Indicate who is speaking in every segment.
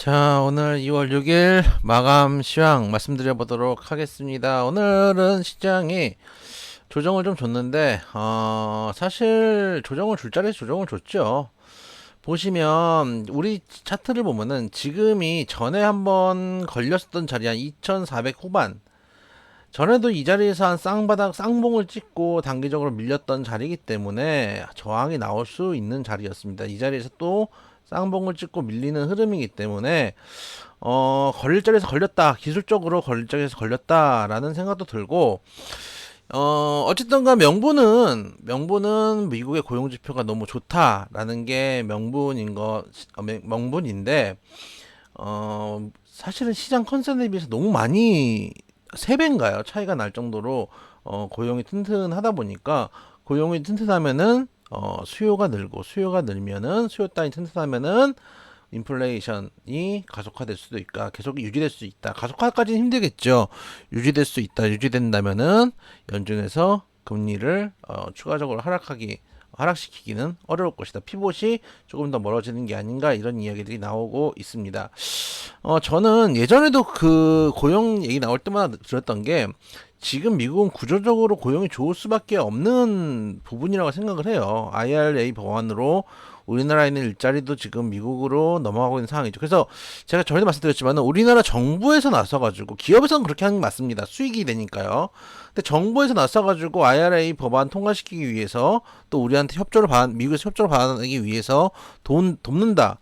Speaker 1: 자 오늘 2월 6일 마감 시황 말씀드려 보도록 하겠습니다 오늘은 시장이 조정을 좀 줬는데 어 사실 조정을 줄 자리에서 조정을 줬죠 보시면 우리 차트를 보면은 지금이 전에 한번 걸렸었던 자리 한2400 후반 전에도 이 자리에서 한 쌍바닥 쌍봉을 찍고 단기적으로 밀렸던 자리이기 때문에 저항이 나올 수 있는 자리였습니다 이 자리에서 또 쌍봉을 찍고 밀리는 흐름이기 때문에 어, 걸릴 자리에서 걸렸다. 기술적으로 걸릴 자리에서 걸렸다라는 생각도 들고 어, 어쨌든간 명분은 명분은 미국의 고용 지표가 너무 좋다라는 게 명분인 거 어, 명분인데 어, 사실은 시장 컨셉에 비해서 너무 많이 세배인가요 차이가 날 정도로 어, 고용이 튼튼하다 보니까 고용이 튼튼하면은 어, 수요가 늘고 수요가 늘면은 수요 따위 튼튼하면은 인플레이션이 가속화될 수도 있다. 계속 유지될 수 있다. 가속화까지는 힘들겠죠. 유지될 수 있다. 유지된다면은 연준에서 금리를 어, 추가적으로 하락하기 하락시키기는 어려울 것이다. 피봇이 조금 더 멀어지는 게 아닌가 이런 이야기들이 나오고 있습니다. 어, 저는 예전에도 그 고용 얘기 나올 때마다 들었던 게 지금 미국은 구조적으로 고용이 좋을 수밖에 없는 부분이라고 생각을 해요. IRA 법안으로 우리나라에 있는 일자리도 지금 미국으로 넘어가고 있는 상황이죠. 그래서 제가 전에도 말씀드렸지만 우리나라 정부에서 나서가지고 기업에서는 그렇게 하는 게 맞습니다. 수익이 되니까요. 근데 정부에서 나서가지고 IRA 법안 통과시키기 위해서 또 우리한테 협조를 받, 미국에서 협조를 받기 위해서 돈 돕는다.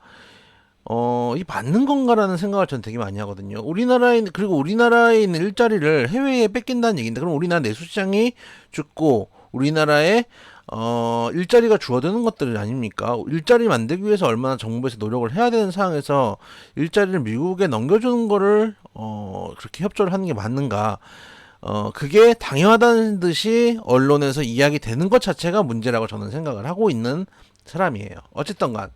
Speaker 1: 어, 이 맞는 건가라는 생각을 저는 되게 많이 하거든요. 우리나라에, 그리고 우리나라에 있는 일자리를 해외에 뺏긴다는 얘기인데, 그럼 우리나라 내수시장이 죽고, 우리나라에, 어, 일자리가 주어드는 것들 아닙니까? 일자리 만들기 위해서 얼마나 정부에서 노력을 해야 되는 상황에서 일자리를 미국에 넘겨주는 거를, 어, 그렇게 협조를 하는 게 맞는가. 어, 그게 당연하다는 듯이 언론에서 이야기 되는 것 자체가 문제라고 저는 생각을 하고 있는 사람이에요. 어쨌든 간.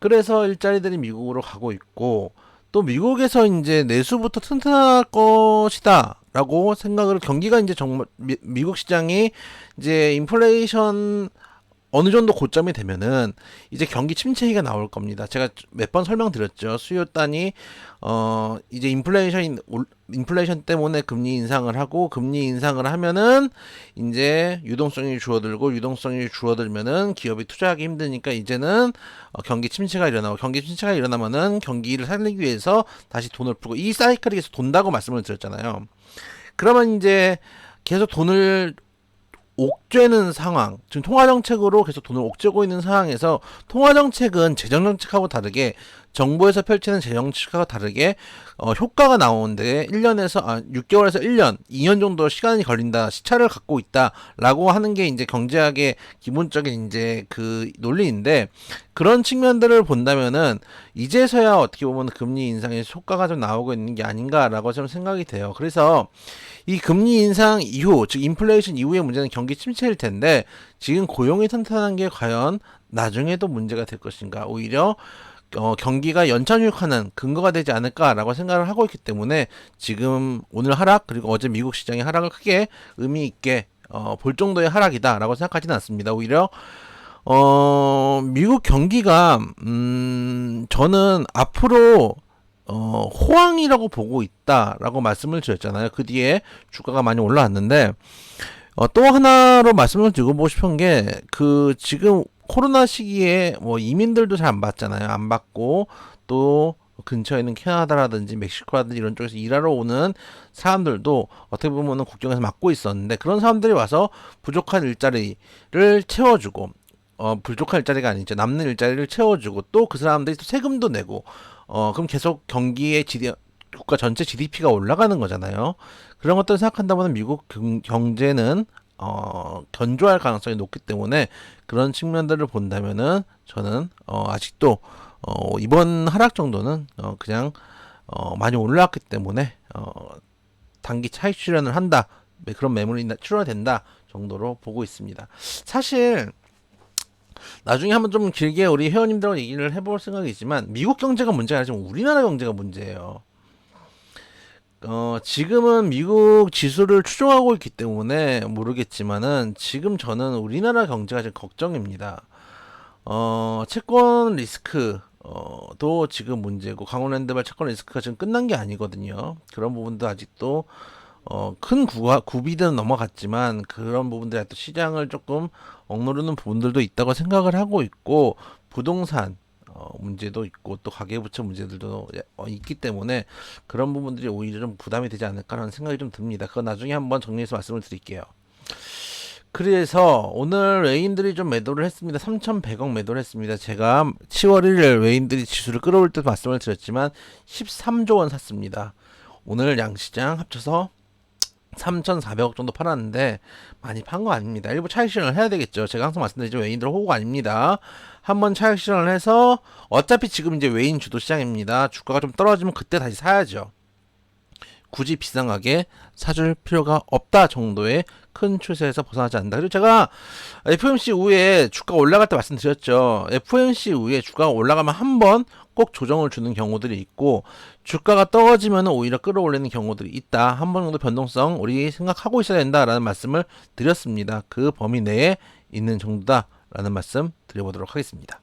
Speaker 1: 그래서 일자리들이 미국으로 가고 있고 또 미국에서 이제 내수부터 튼튼할 것이다. 라고 생각을 경기가 이제 정말 미, 미국 시장이 이제 인플레이션 어느 정도 고점이 되면은 이제 경기 침체기가 나올 겁니다. 제가 몇 번 설명드렸죠. 수요단이 어 이제 인플레이션 인플레이션 때문에 금리 인상을 하고 금리 인상을 하면은 이제 유동성이 줄어들고 유동성이 줄어들면은 기업이 투자하기 힘드니까 이제는 어, 경기 침체가 일어나고 경기 침체가 일어나면은 경기를 살리기 위해서 다시 돈을 풀고 이 사이클이 계속 돈다고 말씀을 드렸잖아요. 그러면 이제 계속 돈을 옥죄는 상황, 지금 통화정책으로 계속 돈을 옥죄고 있는 상황에서 통화정책은 재정정책하고 다르게 정부에서 펼치는 재정 치과가 다르게 어, 효과가 나오는데 1년에서 아, 6개월에서 1년, 2년 정도 시간이 걸린다. 시차를 갖고 있다라고 하는 게 이제 경제학의 기본적인 이제 그 논리인데 그런 측면들을 본다면은 이제서야 어떻게 보면 금리 인상의 효과가 좀 나오고 있는 게 아닌가라고 좀 생각이 돼요. 그래서 이 금리 인상 이후, 즉 인플레이션 이후의 문제는 경기 침체일 텐데 지금 고용이 탄탄한 게 과연 나중에도 문제가 될 것인가? 오히려 어, 경기가 연차 유익하는 근거가 되지 않을까라고 생각을 하고 있기 때문에 지금 오늘 하락 그리고 어제 미국 시장의 하락을 크게 의미 있게 어, 볼 정도의 하락이다라고 생각하지는 않습니다. 오히려 어, 미국 경기가 음, 저는 앞으로 어, 호황이라고 보고 있다라고 말씀을 드렸잖아요. 그 뒤에 주가가 많이 올라왔는데 어, 또 하나로 말씀을 드리고 싶은 게 그 지금 코로나 시기에 뭐 이민들도 잘 안 받잖아요. 안 받고 또 근처에 있는 캐나다라든지 멕시코라든지 이런 쪽에서 일하러 오는 사람들도 어떻게 보면은 국경에서 막고 있었는데 그런 사람들이 와서 부족한 일자리를 채워주고 어 부족한 일자리가 아니죠 남는 일자리를 채워주고 또 그 사람들이 또 세금도 내고 어 그럼 계속 경기의 지대 국가 전체 GDP가 올라가는 거잖아요. 그런 것들을 생각한다면 미국 경제는 어, 견조할 가능성이 높기 때문에 그런 측면들을 본다면은 저는 어, 아직도 어, 이번 하락 정도는 어, 그냥 어, 많이 올라왔기 때문에 어, 단기 차익 출현을 한다 네, 그런 매물이 출현된다 정도로 보고 있습니다. 사실 나중에 한번 좀 길게 우리 회원님들하고 얘기를 해볼 생각이지만 미국 경제가 문제가 아니라 지금 우리나라 경제가 문제예요. 어, 지금은 미국 지수를 추종하고 있기 때문에 모르겠지만은 지금 저는 우리나라 경제가 지금 걱정입니다. 어, 채권 리스크, 어, 도 지금 문제고 강원랜드발 채권 리스크가 지금 끝난 게 아니거든요. 그런 부분도 아직도 어, 큰 구하, 구비는 넘어갔지만 그런 부분들이 또 시장을 조금 억누르는 부분들도 있다고 생각을 하고 있고 부동산 어, 문제도 있고 또 가계부채 문제들도 어, 있기 때문에 그런 부분들이 오히려 좀 부담이 되지 않을까라는 생각이 좀 듭니다. 그거 나중에 한번 정리해서 말씀을 드릴게요. 그래서 오늘 외인들이 좀 매도를 했습니다. 3,100억 매도를 했습니다. 제가 10월 1일 외인들이 지수를 끌어올 때 말씀을 드렸지만 13조 원 샀습니다. 오늘 양시장 합쳐서 3,400억 정도 팔았는데 많이 판 거 아닙니다. 일부 차익 실현을 해야 되겠죠. 제가 항상 말씀드리지 외인들 호구가 아닙니다. 한번 차익 실현을 해서 어차피 지금 이제 외인 주도 시장입니다. 주가가 좀 떨어지면 그때 다시 사야죠. 굳이 비상하게 사줄 필요가 없다 정도의 큰 추세에서 벗어나지 않는다. 그리고 제가 FOMC 후에 주가 올라갈 때 말씀드렸죠. FOMC 후에 주가 올라가면 한 번 꼭 조정을 주는 경우들이 있고 주가가 떨어지면 오히려 끌어올리는 경우들이 있다. 한 번 정도 변동성 우리 생각하고 있어야 된다라는 말씀을 드렸습니다. 그 범위 내에 있는 정도다라는 말씀 드려보도록 하겠습니다.